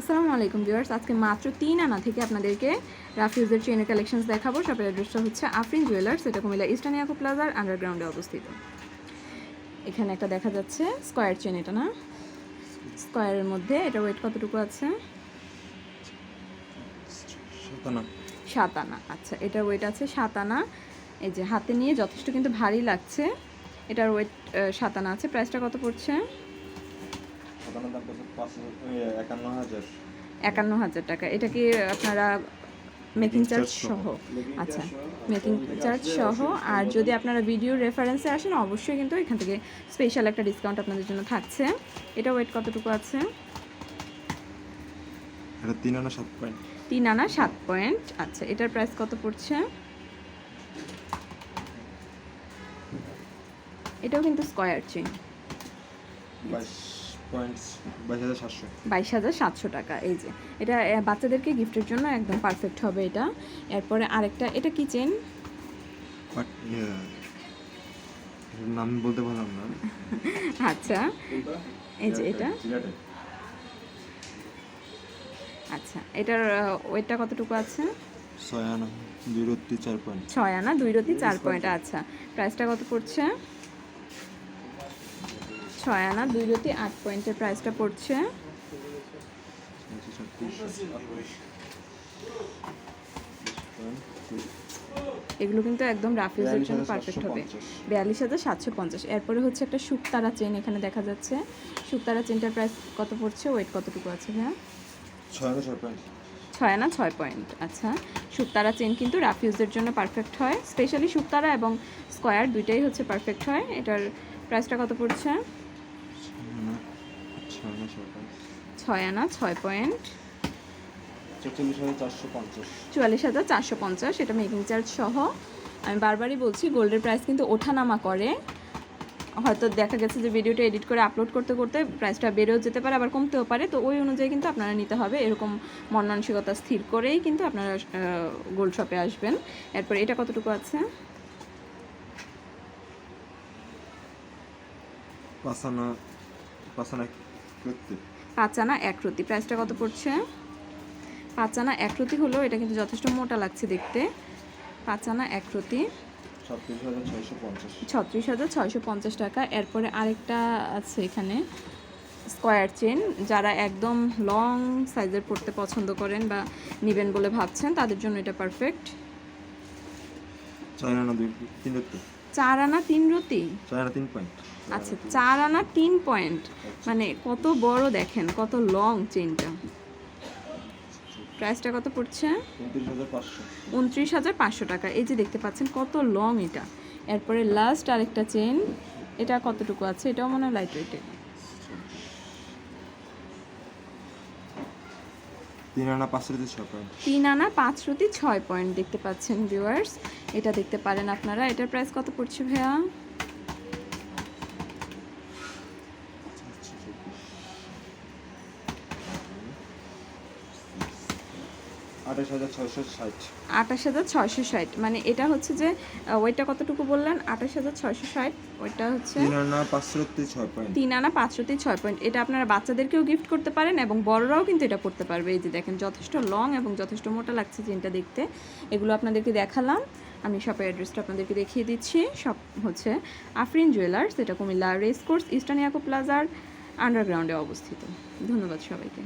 আসসালামু আলাইকুম ভিউয়ার্স আজকে মাত্র তিন আনা থেকে আপনাদেরকে রাফিউজের চেনের কালেকশনস দেখাবো। শপের অ্যাড্রেসটা হচ্ছে আফরিন জুয়েলার্স এটা কুমিল্লা ইস্টার্ন ইয়াকু প্লাজার আন্ডারগ্রাউন্ডে অবস্থিত। এখানে একটা দেখা যাচ্ছে স্কোয়ার চেন এটা না? স্কোয়ারের মধ্যে এটা ওয়েট কতটুকু আছে? সাত আনা। আচ্ছা এটার ওয়েট আছে সাত আনা। এই যে হাতে নিয়ে যথেষ্ট কিন্তু ভারী লাগছে। এটার ওয়েট সাত আনা আছে। প্রাইসটা কত পড়ছে? সাতানা দাম পড়ছে পাঁচ হাজার একান্ন হাজার। একান্ন হাজার টাকা। এটা কি আপনারা মেকিং চার্জ সহ? সহ। আচ্ছা মেকিং চার্জ সহ। আর যদি আপনারা ভিডিও রেফারেন্সে আসেন অবশ্যই কিন্তু এখান থেকে স্পেশাল একটা ডিসকাউন্ট আপনাদের জন্য থাকছে। এটা ওয়েট কতটুকু আছে? এটা তিন আনা সাত পয়েন্ট তিন আনা সাত পয়েন্ট আচ্ছা এটার প্রাইস কত পড়ছে? এটাও কিন্তু স্কোয়ার চেন বাইশ পয়েন্ট বাইশ হাজার সাতশো টাকা এই যে। এটা বাচ্চাদেরকে গিফটের জন্য একদম পারফেক্ট হবে এটা। এরপরে আরেকটা এটা কি চেন নাম বলতে পারলাম না। আচ্ছা। এই যে এটা। আচ্ছা এটার ওয়েটটা কতটুকু আছে? ছয় আনা দুই রত্তি চার পয়েন্ট। ছয় আনা দুই রতি চার পয়েন্ট আচ্ছা। প্রাইসটা কত পড়ছে? ছয় আনা দুই রতি আট পয়েন্টের প্রাইসটা পড়ছে। এগুলো কিন্তু একদম রাফিউজের জন্য পারফেক্ট হবে। বিয়াল্লিশ হাজার সাতশো পঞ্চাশ। এরপরে হচ্ছে একটা শুকতারা চেন এখানে দেখা যাচ্ছে। শুকতারা চেনটার প্রাইস কত পড়ছে? ওয়েট কতটুকু আছে ভাইয়া? ছয় আনা ছয় পয়েন্ট আচ্ছা শুকতারা চেন কিন্তু রাফিউজের জন্য পারফেক্ট হয়। স্পেশালি শুকতারা এবং স্কোয়ার দুইটাই হচ্ছে পারফেক্ট হয়। এটার প্রাইসটা কত পড়ছে? ছয় আনা ছয় পয়েন্ট। চুয়াল্লিশ হাজার চারশো পঞ্চাশ এটা মেকিং চার্জ সহ। আমি বারবারই বলছি গোল্ডের প্রাইস কিন্তু ওঠানামা করে। হয়তো দেখা গেছে যে ভিডিওটা এডিট করে আপলোড করতে করতে প্রাইসটা বেড়েও যেতে পারে আবার কমতেও পারে। তো ওই অনুযায়ী কিন্তু আপনারা নিতে হবে। এরকম মন মানসিকতা স্থির করেই কিন্তু আপনারা গোল্ড শপে আসবেন। এরপর এটা কতটুকু আছে? পাঁচ আনা পাঁচ আনা করতে এক রতি প্রাইসটা কত পড়ছে? পাঁচ আনা এক রতি হলো এটা কিন্তু যথেষ্ট মোটা লাগছে দেখতে। পাঁচ আনা এক রতি সাতত্রিশ হাজার ছয়শো পঞ্চাশ। ছত্রিশ হাজার ছয়শো পঞ্চাশ টাকা। এরপরে আরেকটা আছে এখানে স্কোয়ার চেন যারা একদম লং সাইজের পড়তে পছন্দ করেন বা নেবেন বলে ভাবছেন তাদের জন্য এটা পারফেক্ট ছয় আনা তিন রুটি? চার আনা তিন পয়েন্ট আচ্ছা চার আনা তিন পয়েন্ট মানে কত বড় দেখেন কত লং চেনটা প্রাইসটা কত পড়ছে? উনত্রিশ হাজার পাঁচশো। টাকা। এই যে দেখতে পাচ্ছেন কত লং এটা। এরপরে লাস্ট আরেকটা চেন এটা কতটুকু আছে? এটাও মনে হয় লাইট ওয়েটে তিন আনা পাঁচ রত্তি ছয় পয়েন্ট তিন আনা পাঁচ রতি ছয় পয়েন্ট দেখতে পাচ্ছেন ভিউয়ার্স এটা দেখতে পারেন আপনারা। এটার প্রাইস কত পড়ছে ভাইয়া? আঠাশ হাজার ছয়শো ষাট। মানে এটা হচ্ছে যে ওইটা কতটুকু বললেন? আঠাশ হাজার ছয়শো ষাট ওইটা হচ্ছে তিন আনা পাঁচশোতে ছয় পয়েন্ট। এটা আপনারা বাচ্চাদেরকেও গিফট করতে পারেন এবং বড়রাও কিন্তু এটা পড়তে পারবে। এই যে দেখেন যথেষ্ট লং এবং যথেষ্ট মোটা লাগছে চেনটা দেখতে। এগুলো আপনাদেরকে দেখালাম। আমি শপের অ্যাড্রেসটা আপনাদেরকে দেখিয়ে দিচ্ছি। শপ হচ্ছে আফরিন জুয়েলার্স এটা কুমিল্লা রেস কোর্স ইস্টার্ন ইয়াকো প্লাজার আন্ডারগ্রাউন্ডে অবস্থিত। ধন্যবাদ সবাইকে।